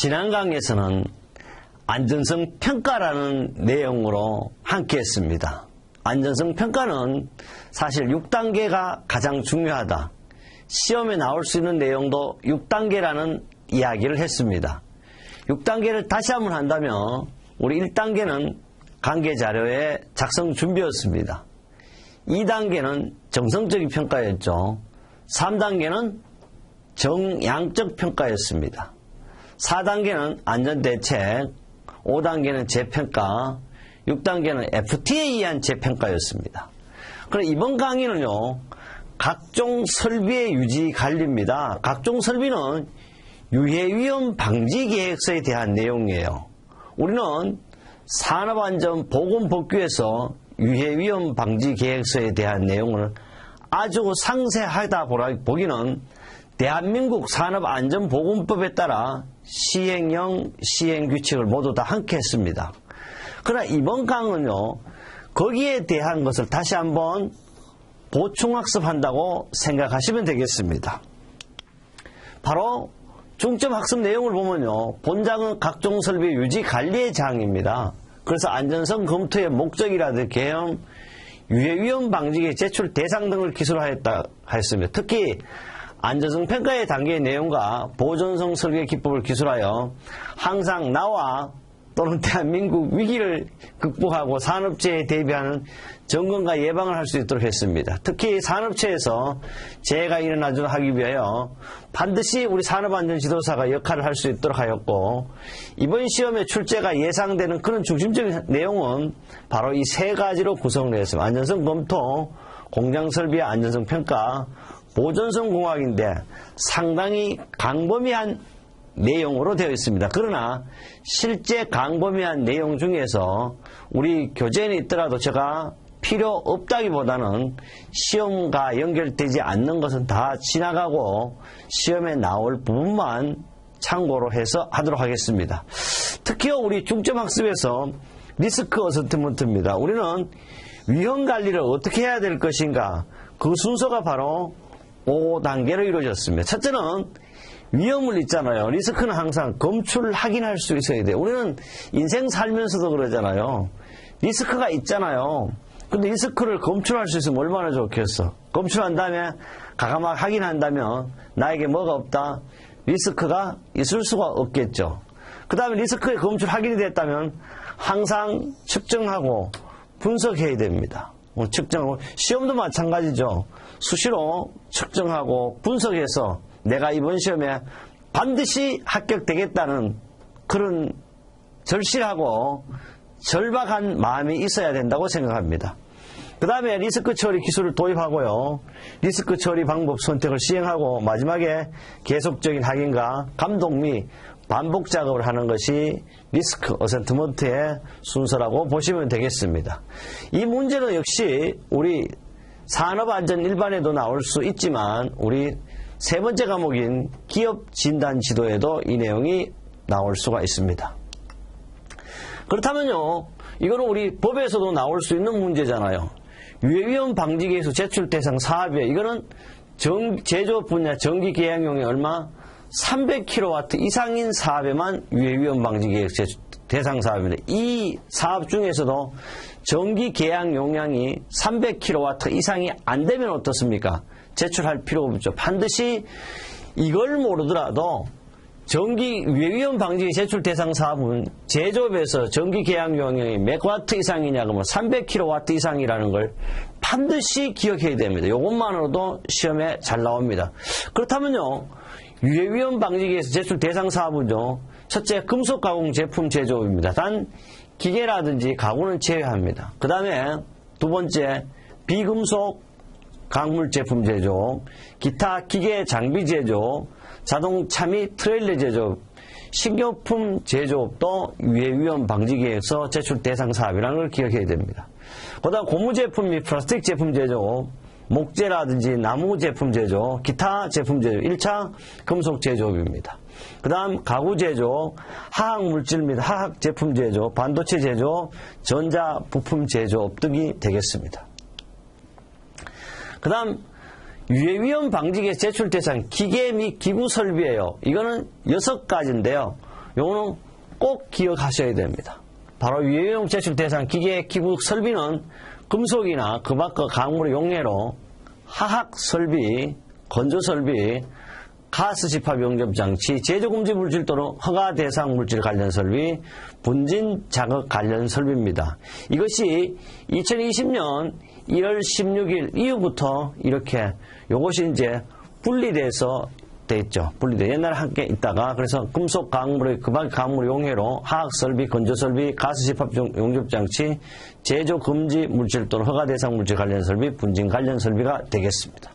지난 강에서는 안전성 평가라는 내용으로 함께 했습니다. 안전성 평가는 사실 6단계가 가장 중요하다. 시험에 나올 수 있는 내용도 6단계라는 이야기를 했습니다. 6단계를 다시 한번 한다면 우리 1단계는 관계 자료의 작성 준비였습니다. 2단계는 정성적인 평가였죠. 3단계는 정양적 평가였습니다. 4단계는 안전대책, 5단계는 재평가, 6단계는 FT에 의한 재평가였습니다. 그럼 이번 강의는요, 각종 설비의 유지 관리입니다. 각종 설비는 유해위험 방지 계획서에 대한 내용이에요. 우리는 산업안전 보건복귀에서 유해위험 방지 계획서에 대한 내용을 아주 상세하다 보기는 대한민국 산업안전보건법에 따라 시행령, 시행규칙을 모두 다 함께 했습니다. 그러나 이번 강은요, 거기에 대한 것을 다시 한번 보충학습한다고 생각하시면 되겠습니다. 바로 중점 학습 내용을 보면요, 본장은 각종 설비 유지 관리의 장입니다. 그래서 안전성 검토의 목적이라든지 개형, 유해 위험 방지의 제출 대상 등을 기술하였다 하였습니다. 특히 안전성 평가의 단계의 내용과 보존성 설계 기법을 기술하여 항상 나와 또는 대한민국 위기를 극복하고 산업재해에 대비하는 점검과 예방을 할 수 있도록 했습니다. 특히 산업체에서 재해가 일어나도록 하기 위하여 반드시 우리 산업안전지도사가 역할을 할 수 있도록 하였고 이번 시험의 출제가 예상되는 그런 중심적인 내용은 바로 이 세 가지로 구성을 했습니다. 안전성 검토, 공장 설비의 안전성 평가, 보존성 공학인데 상당히 강범위한 내용으로 되어 있습니다. 그러나 실제 강범위한 내용 중에서 우리 교재에 있더라도 제가 필요 없다기보다는 시험과 연결되지 않는 것은 다 지나가고 시험에 나올 부분만 참고로 해서 하도록 하겠습니다. 특히 우리 중점학습에서 리스크 어서트먼트입니다. 우리는 위험 관리를 어떻게 해야 될 것인가 그 순서가 바로 5단계로 이루어졌습니다. 첫째는 위험을 있잖아요. 리스크는 항상 검출 확인할 수 있어야 돼요. 우리는 인생 살면서도 그러잖아요. 리스크가 있잖아요. 근데 리스크를 검출할 수 있으면 얼마나 좋겠어. 검출한 다음에 가감하게 확인한다면 나에게 뭐가 없다? 리스크가 있을 수가 없겠죠. 그 다음에 리스크의 검출 확인이 됐다면 항상 측정하고 분석해야 됩니다. 뭐 측정하고 시험도 마찬가지죠. 수시로 측정하고 분석해서 내가 이번 시험에 반드시 합격되겠다는 그런 절실하고 절박한 마음이 있어야 된다고 생각합니다. 그 다음에 리스크 처리 기술을 도입하고요. 리스크 처리 방법 선택을 시행하고 마지막에 계속적인 확인과 감독 및 반복 작업을 하는 것이 리스크 어센트먼트의 순서라고 보시면 되겠습니다. 이 문제는 역시 우리 산업안전 일반에도 나올 수 있지만 우리 세 번째 과목인 기업 진단 지도에도 이 내용이 나올 수가 있습니다. 그렇다면요, 이거는 우리 법에서도 나올 수 있는 문제잖아요. 유해위험 방지계에서 제출 대상 사업에 이거는 정, 제조 분야 전기 계약용이 얼마? 300kW 이상인 사업에만 유해 위험 방지 계획 대상 사업입니다. 이 사업 중에서도 전기 계약 용량이 300kW 이상이 안 되면 어떻습니까? 제출할 필요가 없죠. 반드시 이걸 모르더라도 전기 외위험 방지 제출 대상 사업은 제조업에서 전기 계약 용량이 몇 와트 이상이냐 그러면 300kW 이상이라는 걸 반드시 기억해야 됩니다. 이것만으로도 시험에 잘 나옵니다. 그렇다면요. 유해위험 방지기에서 제출 대상 사업은요. 첫째 금속 가공 제품 제조업입니다. 단 기계라든지 가구는 제외합니다. 그 다음에 두 번째 비금속 강물 제품 제조, 기타 기계 장비 제조, 자동차 및 트레일러 제조, 식료품 제조업도 유해위험 방지계획서 제출 대상 사업이라는 걸 기억해야 됩니다. 그 다음 고무 제품 및 플라스틱 제품 제조, 목재라든지 나무 제품 제조, 기타 제품 제조, 1차 금속 제조업입니다. 그 다음 가구 제조, 화학 물질 및 화학 제품 제조, 반도체 제조, 전자 부품 제조업 등이 되겠습니다. 그 다음 유해 위험 방지계 제출 대상 기계 및 기구 설비예요. 이거는 여섯 가지인데요. 요거는 꼭 기억하셔야 됩니다. 바로 유해용 제출 대상 기계 기구 설비는 금속이나 그 밖의 강물의 용해로 화학 설비, 건조 설비, 가스 집합 용접 장치, 제조 금지 물질 또는 허가 대상 물질 관련 설비, 분진 자극 관련 설비입니다. 이것이 2020년 1월 16일 이후부터 이렇게 요것이 이제 분리돼서 돼 있죠. 분리돼. 옛날에 함께 있다가 그래서 금속 강물의 그밖 강물 용해로 화학 설비, 건조 설비, 가스 집합 용접 장치, 제조 금지 물질 또는 허가 대상 물질 관련 설비, 분진 관련 설비가 되겠습니다.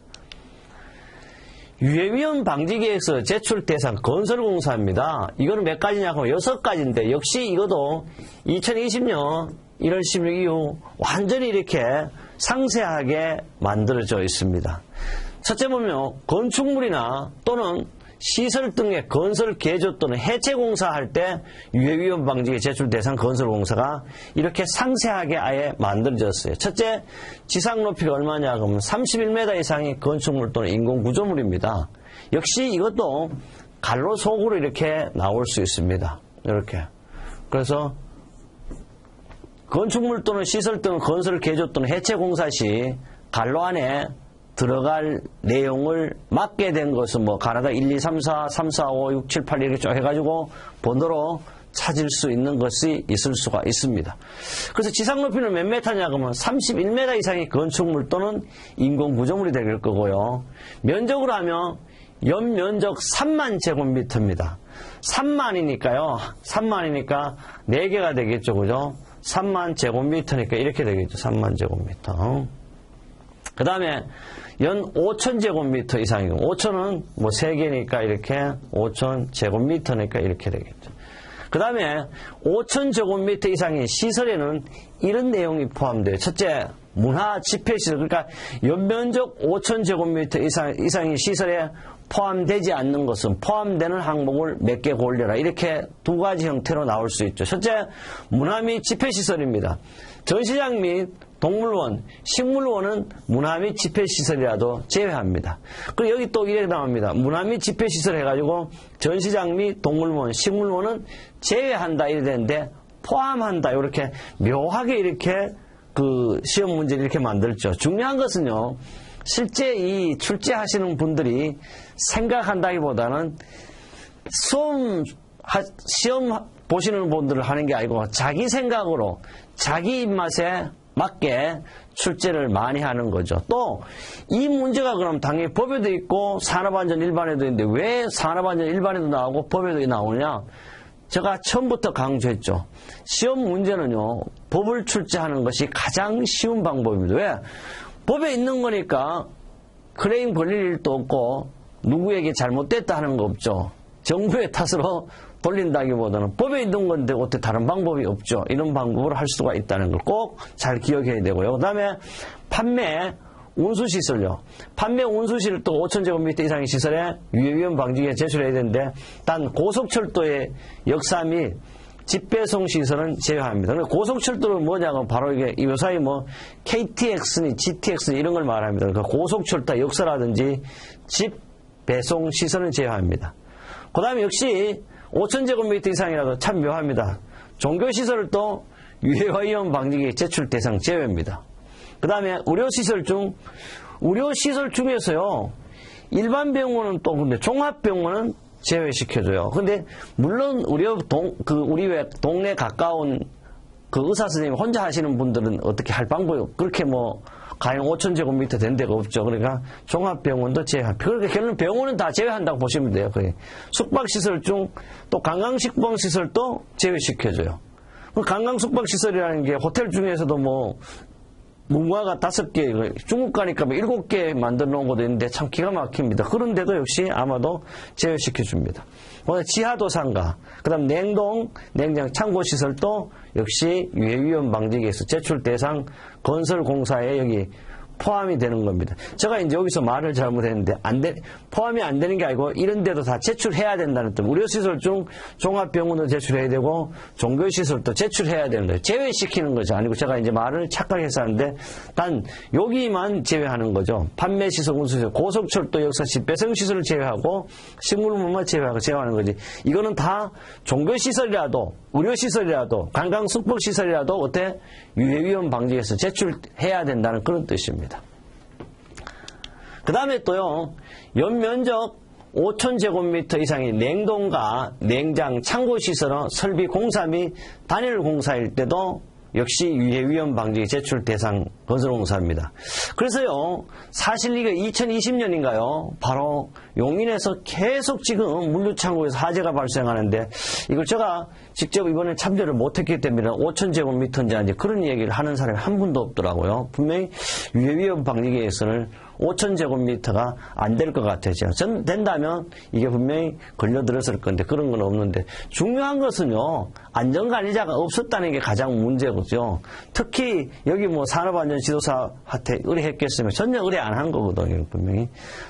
유해 위험 방지 계획서 제출 대상 건설공사입니다. 이거는 몇 가지냐고 여섯 가지인데 역시 이것도 2020년 1월 16일 이후 완전히 이렇게 상세하게 만들어져 있습니다. 첫째 보면 건축물이나 또는 시설 등의 건설 개조 또는 해체 공사할 때 유해 위험 방지에 제출 대상 건설 공사가 이렇게 상세하게 아예 만들어졌어요. 첫째, 지상 높이가 얼마냐 그러면 31m 이상의 건축물 또는 인공 구조물입니다. 역시 이것도 갈로 속으로 이렇게 나올 수 있습니다. 이렇게. 그래서 건축물 또는 시설 또는 건설 개조 또는 해체 공사 시 갈로 안에 들어갈 내용을 맞게 된 것은 뭐 가나다 1, 2, 3, 4, 3, 4, 5, 6, 7, 8 이렇게 쭉 해가지고 번호로 찾을 수 있는 것이 있을 수가 있습니다. 그래서 지상 높이는 몇 메타냐 그러면 31m 이상의 건축물 또는 인공 구조물이 될 거고요. 면적으로 하면 연면적 3만 제곱미터입니다. 3만이니까요. 3만이니까 4개가 되겠죠. 그죠? 3만 제곱미터니까 이렇게 되겠죠. 3만 제곱미터. 그 다음에 연 5천 제곱미터 이상이고 5천은 뭐 3개니까 이렇게 5천 제곱미터니까 이렇게 되겠죠. 그 다음에 5천 제곱미터 이상의 시설에는 이런 내용이 포함돼요. 첫째, 문화 집회시설, 그러니까 연면적 5천 제곱미터 이상, 이상의 시설에 포함되지 않는 것은 포함되는 항목을 몇 개 골려라. 이렇게 두 가지 형태로 나올 수 있죠. 첫째, 문화 및 집회시설입니다. 전시장 및 동물원, 식물원은 문화 및 집회시설이라도 제외합니다. 그리고 여기 또 이렇게 나옵니다. 문화 및 집회시설 해가지고 전시장 및 동물원, 식물원은 제외한다 이래 되는데 포함한다 이렇게 묘하게 이렇게 그 시험 문제를 이렇게 만들죠. 중요한 것은요. 실제 이 출제하시는 분들이 생각한다기보다는 수험 시험 보시는 분들을 하는 게 아니고 자기 생각으로 자기 입맛에 맞게 출제를 많이 하는 거죠. 또 이 문제가 그럼 당연히 법에도 있고 산업안전 일반에도 있는데 왜 산업안전 일반에도 나오고 법에도 나오냐? 제가 처음부터 강조했죠. 시험 문제는요, 법을 출제하는 것이 가장 쉬운 방법입니다. 왜? 법에 있는 거니까 크레임 걸릴 일도 없고 누구에게 잘못됐다 하는 거 없죠. 정부의 탓으로 돌린다기보다는 법에 있는 건데 어떻게 다른 방법이 없죠. 이런 방법을 할 수가 있다는 걸 꼭 잘 기억해야 되고요. 그 다음에 판매 운수시설요. 판매 운수시설 또 5천제곱미터 이상의 시설에 유해위험 방지에 제출해야 되는데 단 고속철도의 역사 및 집배송 시설은 제외합니다. 고속철도는 뭐냐면 바로 이게 요사이 뭐 KTX니 GTX 이런 걸 말합니다. 그러니까 고속철도 역사라든지 집 배송 시설은 제외합니다. 그 다음에 역시 5천제곱미터 이상이라도 참 묘합니다. 종교시설을 또 유해와 위험 방지기 제출 대상 제외입니다. 그 다음에 의료시설 중, 의료시설 중에서요, 일반 병원은 또 근데 종합병원은 제외시켜줘요. 근데 물론 의료 동, 그 우리 왜 동네 가까운 그 의사 선생님 혼자 하시는 분들은 어떻게 할 방법이 그렇게 뭐 가령 5천 제곱미터 된 데가 없죠. 그러니까 종합병원도 제외한. 그러니까 결론 병원은 다 제외한다고 보시면 돼요. 거의. 숙박시설 중 또 관광식품시설도 제외시켜줘요. 관광숙박시설이라는 게 호텔 중에서도 뭐 문화가 다섯 개, 중국 가니까 뭐 일곱 개 만들어 놓은 것도 있는데 참 기가 막힙니다. 그런데도 역시 아마도 제외시켜 줍니다. 지하도 상가, 그 다음 냉동, 냉장, 창고시설도 역시 유해위험 방지기에서 제출 대상 건설공사에 여기 포함이 되는 겁니다. 제가 이제 여기서 말을 잘못했는데 안 돼, 포함이 안 되는 게 아니고 이런 데도 다 제출해야 된다는 뜻. 의료시설 중 종합병원도 제출해야 되고 종교시설도 제출해야 되는 거예요. 제외시키는 거죠. 아니고 제가 이제 말을 착각해서 하는데 단 여기만 제외하는 거죠. 판매시설, 운수시설, 고속철도 역사시, 배송시설을 제외하고 식물문만 제외하고 제외하는 거지. 이거는 다 종교시설이라도 의료시설이라도 관광 숙박시설이라도 어때 유해위험 방지에서 제출해야 된다는 그런 뜻입니다. 그 다음에 또요. 연면적 5,000제곱미터 이상의 냉동과 냉장, 창고시설은 설비 공사 및 단일 공사일 때도 역시 유해 위험 방지 제출 대상 건설공사입니다. 그래서요, 사실 이게 2020년인가요? 바로 용인에서 계속 지금 물류창고에서 화재가 발생하는데 이걸 제가 직접 이번에 참여를 못했기 때문에 5천제곱미터인지 아닌지 그런 얘기를 하는 사람이 한 분도 없더라고요. 분명히 유해 위험 방지 계획서를 5천 제곱미터가 안 될 것 같아요. 전 된다면 이게 분명히 걸려들었을 건데 그런 건 없는데 중요한 것은요 안전관리자가 없었다는 게 가장 문제거든요. 특히 여기 뭐 산업안전지도사 한테 의뢰했겠으면 전혀 의뢰 안 한 거거든요. 분명히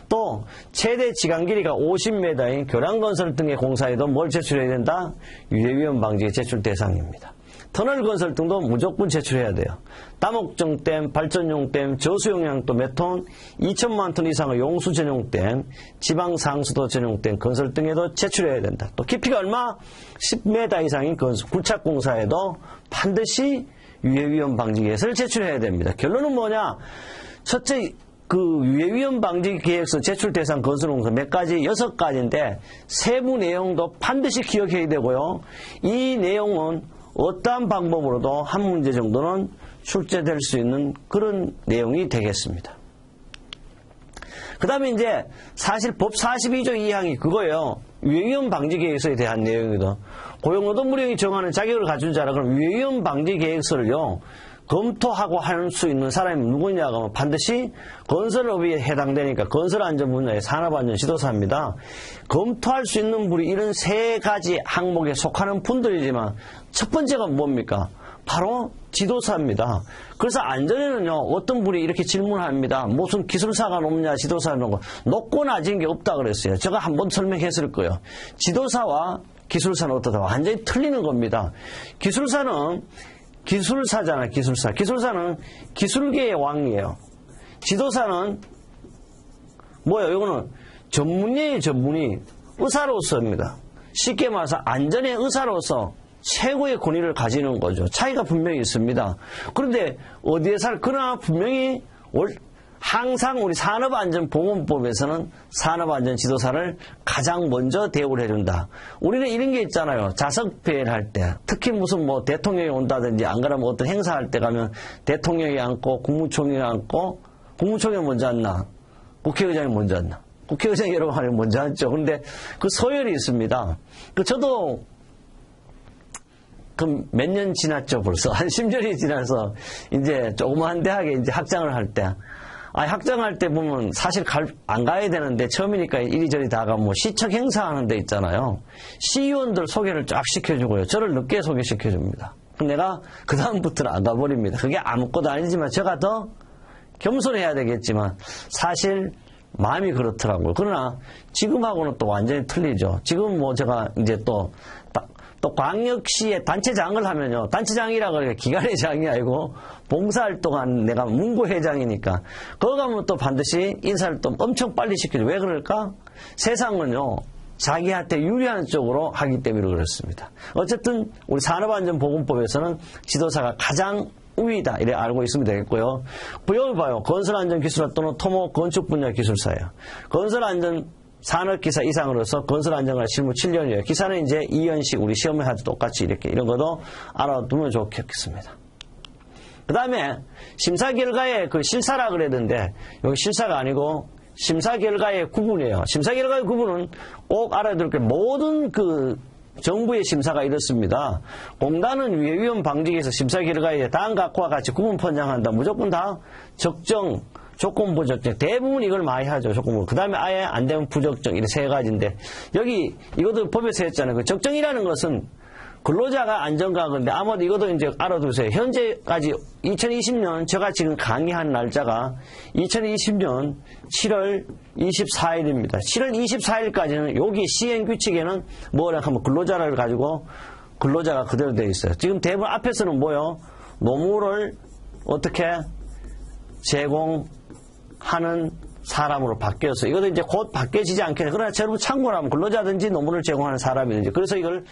또 최대 지간 길이가 50m인 교량건설 등의 공사에도 뭘 제출해야 된다? 유해위험 방지 제출 대상입니다. 터널 건설 등도 무조건 제출해야 돼요. 다목적댐, 발전용 댐, 저수용량도 몇 톤, 2천만 톤 이상의 용수 전용 댐, 지방 상수도 전용 댐 건설 등에도 제출해야 된다. 또 깊이가 얼마? 10m 이상인 건설, 굴착 공사에도 반드시 유해위험 방지 계획서를 제출해야 됩니다. 결론은 뭐냐? 첫째, 그 유해위험 방지 계획서 제출 대상 건설공사 몇 가지 여섯 가지인데 세부 내용도 반드시 기억해야 되고요. 이 내용은 어떠한 방법으로도 한 문제 정도는 출제될 수 있는 그런 내용이 되겠습니다. 그 다음에 이제 사실 법 42조 2항이 그거예요. 유해위험 방지 계획서에 대한 내용이거든. 고용노동부령이 정하는 자격을 가진 자라 그럼 유해위험 방지 계획서를요. 검토하고 할 수 있는 사람이 누구냐고 하면 반드시 건설업에 해당되니까 건설안전 분야의 산업안전 지도사입니다. 검토할 수 있는 분이 이런 세 가지 항목에 속하는 분들이지만 첫 번째가 뭡니까? 바로 지도사입니다. 그래서 안전에는요, 어떤 분이 이렇게 질문합니다. 무슨 기술사가 높냐, 지도사는 거. 높고 낮은 게 없다 그랬어요. 제가 한번 설명했을 거예요. 지도사와 기술사는 어떠다? 완전히 틀리는 겁니다. 기술사는 기술사잖아, 기술사. 기술사는 기술계의 왕이에요. 지도사는 뭐예요? 이거는 전문의의 전문의, 의사로서입니다. 쉽게 말해서 안전의 의사로서 최고의 권위를 가지는 거죠. 차이가 분명히 있습니다. 그런데 어디에 살, 그러나 분명히 항상 우리 산업안전보건법에서는 산업안전지도사를 가장 먼저 대우를 해준다. 우리는 이런 게 있잖아요. 자석회의를 할 때, 특히 무슨 뭐 대통령이 온다든지 안 그러면 어떤 행사할 때 가면 대통령이 앉고 국무총리가 앉고 국무총리가 먼저 앉나 국회의장이 먼저 앉나 국회의장이 여러 번 먼저 앉죠. 그런데 그 서열이 있습니다. 그 저도 그럼 몇 년 지났죠 벌써 한 10년이 지나서 이제 조그마한 대학에 이제 학장을 할 때. 아, 학장할 때 보면 사실 갈, 안 가야 되는데 처음이니까 이리저리 다가 뭐 시청 행사하는 데 있잖아요. 시의원들 소개를 쫙 시켜주고요. 저를 늦게 소개시켜줍니다. 내가 그다음부터는 안 가버립니다. 그게 아무것도 아니지만 제가 더 겸손해야 되겠지만 사실 마음이 그렇더라고요. 그러나 지금하고는 또 완전히 틀리죠. 지금 뭐 제가 이제 또, 또 광역시의 단체장을 하면요. 단체장이라고 그래 기관의 장이 아니고 봉사활동한 내가 문구회장이니까 거기 가면 또 반드시 인사활동 엄청 빨리 시켜줘. 왜 그럴까? 세상은요. 자기한테 유리한 쪽으로 하기 때문에 그렇습니다. 어쨌든 우리 산업안전보건법에서는 지도사가 가장 우위다 이래 알고 있으면 되겠고요. 여기 봐요. 건설안전기술사 또는 토목 건축 분야 기술사예요. 건설안전 산업기사 이상으로서 건설안전관 실무 7년이에요. 기사는 이제 2년씩 우리 시험에 하도 똑같이 이렇게 이런 것도 알아두면 좋겠습니다. 그 다음에 심사 결과의 그 실사라 그랬는데 여기 실사가 아니고 심사 결과의 구분이에요. 심사 결과의 구분은 꼭 알아야 될 게 모든 그 정부의 심사가 이렇습니다. 공단은 위해위험 방지에서 심사 결과에 다음과 같이 구분 편향한다. 무조건 다 적정, 조건 부 적정. 대부분 이걸 많이 하죠. 조건 그 다음에 아예 안 되면 부적정. 이렇게 세 가지인데 여기 이것도 법에서 했잖아요. 그 적정이라는 것은 근로자가 안전가건데 아무도 이것도 이제 알아두세요. 현재까지 2020년 제가 지금 강의한 날짜가 2020년 7월 24일입니다. 7월 24일까지는 여기 시행 규칙에는 뭐라 하면 근로자를 가지고 근로자가 그대로 되어 있어요. 지금 대부분 앞에서는 뭐요? 노무를 어떻게 제공 하는 사람으로 바뀌어서 이것도 이제 곧 바뀌어지지 않겠냐. 그러나 여러분 참고로 하면 근로자든지 노무를 제공하는 사람이든지 그래서 이걸